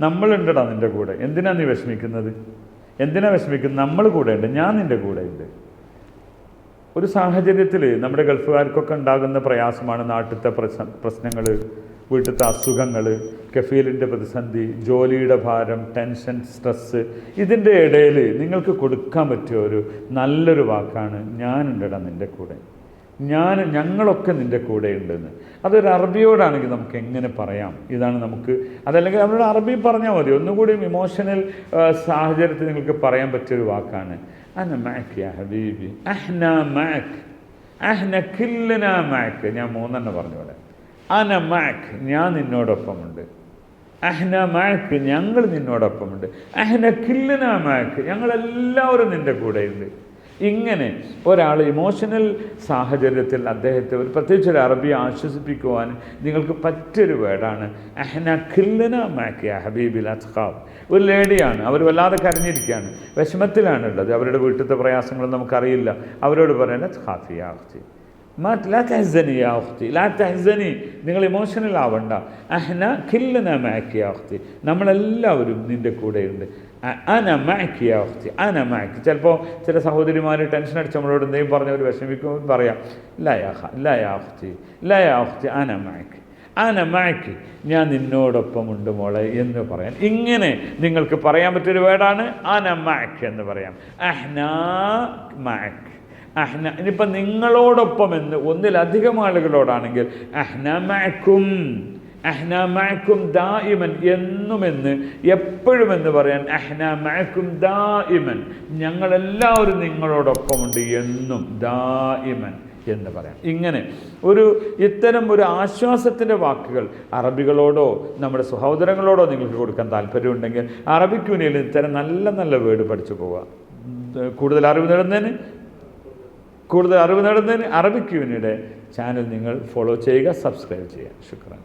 നമ്മളുണ്ടടാ നിന്റെ കൂടെ. എന്തിനാ നീ വിഷമിക്കുന്നത്? എന്തിനാ വിഷമിക്കുന്നത്? നമ്മൾ കൂടെ ഉണ്ട് ഞാൻ നിന്റെ കൂടെ ഉണ്ട് ഒരു സാഹചര്യത്തിൽ നമ്മുടെ ഗൾഫുകാർക്കൊക്കെ ഉണ്ടാകുന്ന പ്രയാസമാണ് നാട്ടിലത്തെ പ്രശ്ന പ്രശ്നങ്ങൾ വീട്ടിലത്തെ അസുഖങ്ങൾ കഫീലിന്റെ പ്രതിസന്ധി ജോലിയുടെ ഭാരം ടെൻഷൻ സ്ട്രെസ്സ്. ഇതിന്റെ ഇടയിൽ നിങ്ങൾക്ക് കൊടുക്കാൻ പറ്റിയ ഒരു നല്ലൊരു വാക്കാണ് ഞാനുണ്ടടാ നിന്റെ കൂടെ. ഞാൻ ഞങ്ങളൊക്കെ നിന്റെ കൂടെ ഉണ്ടെന്ന് അതൊരു അറബിയോടാണെങ്കിൽ നമുക്ക് എങ്ങനെ പറയാം? ഇതാണ് നമുക്ക് അതല്ലെങ്കിൽ അവരോട് അറബി പറഞ്ഞാൽ മതി. ഒന്നുകൂടി ഇമോഷണൽ സാഹചര്യത്തിൽ നിങ്ങൾക്ക് പറയാൻ പറ്റിയൊരു വാക്കാണ്. അന ഞാൻ മൂന്നെണ്ണം പറഞ്ഞു പോലെ അന മാക്ക് ഞാൻ നിന്നോടൊപ്പമുണ്ട്. അഹ്ന മാക്ക് ഞങ്ങൾ നിന്നോടൊപ്പമുണ്ട്. അഹ്ന കില്ലന മാക്ക് ഞങ്ങളെല്ലാവരും നിന്റെ കൂടെയുണ്ട്. ഇങ്ങനെ ഒരാൾ ഇമോഷണൽ സാഹചര്യത്തിൽ അദ്ദേഹത്തെ ഒരു പ്രത്യേകിച്ച് ഒരു അറബിയെ ആശ്വസിപ്പിക്കുവാൻ നിങ്ങൾക്ക് പറ്റൊരു വേർഡാണ്. അഹ്ന ഖില്ലന മാക്കിയ ഹബീബിൽ അസ്ഖാബ് ഒരു ലേഡിയാണ്. അവർ വല്ലാതെ കരഞ്ഞിരിക്കുകയാണ്. വിഷമത്തിലാണുള്ളത്. അവരുടെ വീട്ടിലത്തെ പ്രയാസങ്ങൾ നമുക്കറിയില്ല. അവരോട് പറയുന്നത് ഖാഫിയാഹ്തി മാറ്റ് ലാ തഹ്സനി യാ ഉഖ്തി ലാ തഹ്സനി നിങ്ങൾ ഇമോഷണൽ ആവണ്ട. അഹ്ന ഖില്ലന മാക്കി യാ ഉഖ്തി നമ്മളെല്ലാവരും നിന്റെ കൂടെയുണ്ട്. അന മാക്കി യാ ഉഖ്തി അന മാക്കി ചിലപ്പോൾ ചില സഹോദരിമാർ ടെൻഷൻ അടിച്ച് നമ്മളോട് എന്തെങ്കിലും പറഞ്ഞവർ വിഷമിക്കുമ്പോൾ പറയാം ലാ യാ ലാ യാ ഉഖ്തി ലാ യാ ഉഖ്തി അന മാക്കി അന മാക്കി ഞാൻ നിന്നോടൊപ്പമുണ്ട് മോളെ എന്ന് പറയാൻ. ഇങ്ങനെ നിങ്ങൾക്ക് പറയാൻ പറ്റിയൊരു വേർഡാണ് അന മാക്ക് എന്ന് പറയാം. അഹ്ന മാക്ക് അഹ്ന ഇനിയിപ്പം നിങ്ങളോടൊപ്പം എന്ന് ഒന്നിലധികം ആളുകളോടാണെങ്കിൽ അഹ്നമാക്കും അഹ്നമാക്കും ദായിമൻ എന്നുമെന്ന് എപ്പോഴുമെന്ന് പറയാൻ അഹ്നമാക്കും ദായിമൻ ഞങ്ങളെല്ലാവരും നിങ്ങളോടൊപ്പമുണ്ട് എന്നും ദായിമൻ എന്ന് പറയാം. ഇങ്ങനെ ഒരു ഇത്തരം ഒരു ആശ്വാസത്തിന്റെ വാക്കുകൾ അറബികളോടോ നമ്മുടെ സഹോദരങ്ങളോടോ നിങ്ങൾക്ക് കൊടുക്കാൻ താല്പര്യമുണ്ടെങ്കിൽ അറബിക് ഇത്തരം നല്ല നല്ല വേർഡ് പഠിച്ചു പോവുക. കൂടുതൽ അറിവ് നേടുന്നതിന് കൂടുതൽ അറിവ് നേടുന്നതിന് അറബിക് യൂണിയുടെ ചാനൽ നിങ്ങൾ ഫോളോ ചെയ്യുക സബ്സ്ക്രൈബ് ചെയ്യുക. ശുക്രാൻ.